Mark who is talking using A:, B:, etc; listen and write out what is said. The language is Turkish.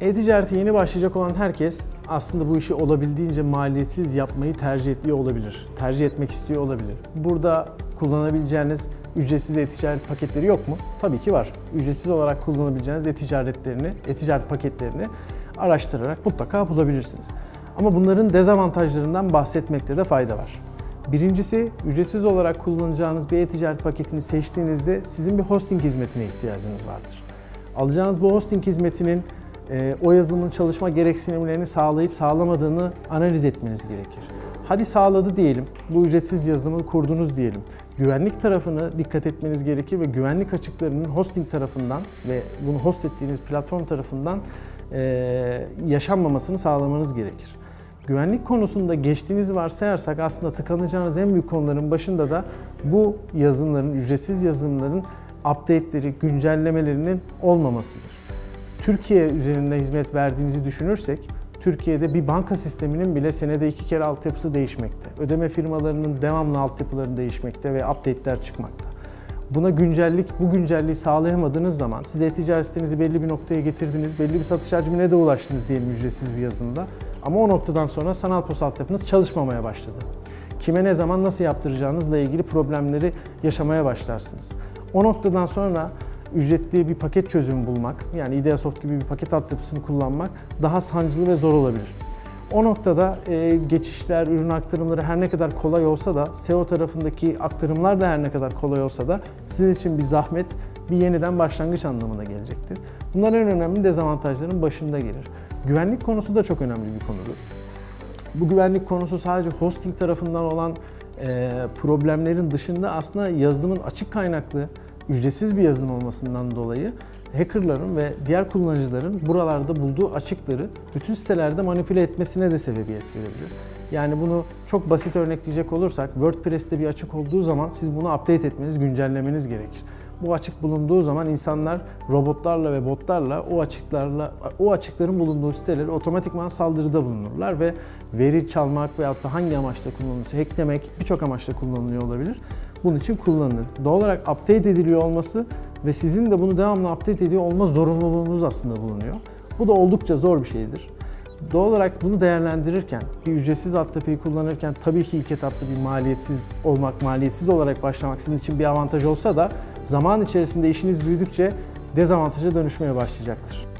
A: E-ticarete yeni başlayacak olan herkes aslında bu işi olabildiğince maliyetsiz yapmayı tercih ediyor olabilir. Tercih etmek istiyor olabilir. Burada kullanabileceğiniz ücretsiz e-ticaret paketleri yok mu? Tabii ki var. Ücretsiz olarak kullanabileceğiniz e-ticaretlerini, e-ticaret paketlerini araştırarak mutlaka bulabilirsiniz. Ama bunların dezavantajlarından bahsetmekte de fayda var. Birincisi ücretsiz olarak kullanacağınız bir e-ticaret paketini seçtiğinizde sizin bir hosting hizmetine ihtiyacınız vardır. Alacağınız bu hosting hizmetinin e, o yazılımın çalışma gereksinimlerini sağlayıp sağlamadığını analiz etmeniz gerekir. Hadi sağladı diyelim, bu ücretsiz yazılımı kurdunuz diyelim. Güvenlik tarafını dikkat etmeniz gerekir ve güvenlik açıklarının hosting tarafından ve bunu host ettiğiniz platform tarafından e, yaşanmamasını sağlamanız gerekir. Güvenlik konusunda geçtiğinizi varsayarsak aslında tıkanacağınız en büyük konuların başında da bu yazılımların, ücretsiz yazılımların update'leri, güncellemelerinin olmamasıdır. Türkiye üzerinde hizmet verdiğinizi düşünürsek, Türkiye'de bir banka sisteminin bile senede iki kere altyapısı değişmekte. Ödeme firmalarının devamlı altyapıları değişmekte ve update'ler çıkmakta. Buna güncellik, bu güncelliği sağlayamadığınız zaman siz e-ticaret sitenizi belli bir noktaya getirdiniz, belli bir satış hacmine de ulaştınız diyelim ücretsiz bir yazılımda. Ama o noktadan sonra sanal pos altyapınız çalışmamaya başladı. Kime ne zaman nasıl yaptıracağınızla ilgili problemleri yaşamaya başlarsınız. O noktadan sonra ücretli bir paket çözümü bulmak, yani Ideasoft gibi bir paket altyapısını kullanmak daha sancılı ve zor olabilir. O noktada e, geçişler, ürün aktarımları her ne kadar kolay olsa da, SEO tarafındaki aktarımlar da her ne kadar kolay olsa da sizin için bir zahmet, bir yeniden başlangıç anlamına gelecektir. Bunlar en önemli dezavantajların başında gelir. Güvenlik konusu da çok önemli bir konudur. Bu güvenlik konusu sadece hosting tarafından olan e, problemlerin dışında aslında yazılımın açık kaynaklı, ücretsiz bir yazılım olmasından dolayı hackerların ve diğer kullanıcıların buralarda bulduğu açıkları bütün sitelerde manipüle etmesine de sebebiyet verebilir. Yani bunu çok basit örnekleyecek olursak WordPress'te bir açık olduğu zaman siz bunu update etmeniz, güncellemeniz gerekir. Bu açık bulunduğu zaman insanlar robotlarla ve botlarla o açıklarla o açıkların bulunduğu siteleri otomatikman saldırıda bulunurlar ve veri çalmak veyahut da hangi amaçla kullanılıyorsa hacklemek birçok amaçla kullanılıyor olabilir. Bunun için kullanılır. Doğal olarak update ediliyor olması ve sizin de bunu devamlı update ediyor olma zorunluluğunuz aslında bulunuyor. Bu da oldukça zor bir şeydir. Doğal olarak bunu değerlendirirken, bir ücretsiz altyapıyı kullanırken tabii ki ilk etapta bir maliyetsiz olmak, maliyetsiz olarak başlamak sizin için bir avantaj olsa da zaman içerisinde işiniz büyüdükçe dezavantaja dönüşmeye başlayacaktır.